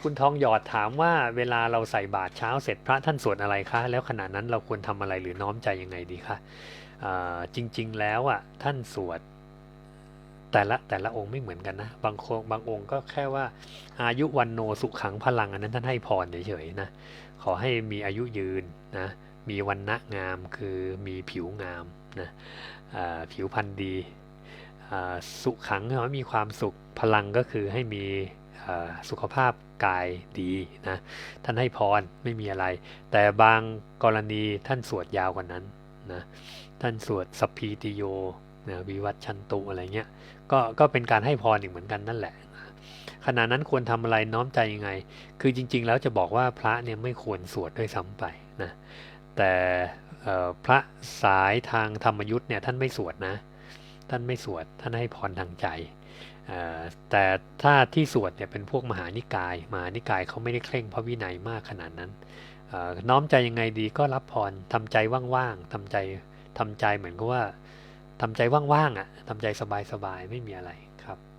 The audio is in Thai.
คุณทองหยอดถามว่าเวลาเราใส่บาตรเช้าเสร็จพระท่านสวดอะไรคะ แล้วขณะนั้นเราควรทำอะไรหรือน้อมใจยังไงดีคะจริง ๆ แล้วอะท่านสวดแต่ละแต่ละองค์ไม่เหมือนกันนะ บางคนบางองค์ก็แค่ว่าอายุวันโนสุขขังพลังอันนั้นท่านให้พรเฉยๆนะขอให้มีอายุยืนนะมีวันณะงามคือมีผิวงามนะผิวพรรณดีสุขขังก็มีความสุขพลังก็คือให้มี สุขภาพกายดีนะท่านให้พรไม่มีอะไร แต่บางกรณีท่านสวดยาวกว่านั้นนะท่านสวดสพีติโยนะวิวัตชันตุอะไรเงี้ยก็ก็เป็นการให้พรอีกเหมือนกันนั่นแหละขณะนั้นควรทำอะไรน้อมใจยังไง คือจริง ๆ แล้วจะบอกว่าพระเนี่ยไม่ควรสวดด้วยซ้ำไปนะแต่พระสายทางธรรมยุทธ์เนี่ยท่านไม่สวดนะ ท่านไม่สวด ท่านให้พรทางใจ แต่ถ้าที่สวดเนี่ยเป็นพวกมหานิกาย มหานิกายเขาไม่ได้เคร่งพระวินัยมากขนาดนั้น น้อมใจยังไงดีก็รับพรทำใจว่างๆทำใจทำใจเหมือนกับว่าทำใจว่างๆอะทำใจสบายๆไม่มีอะไรครับ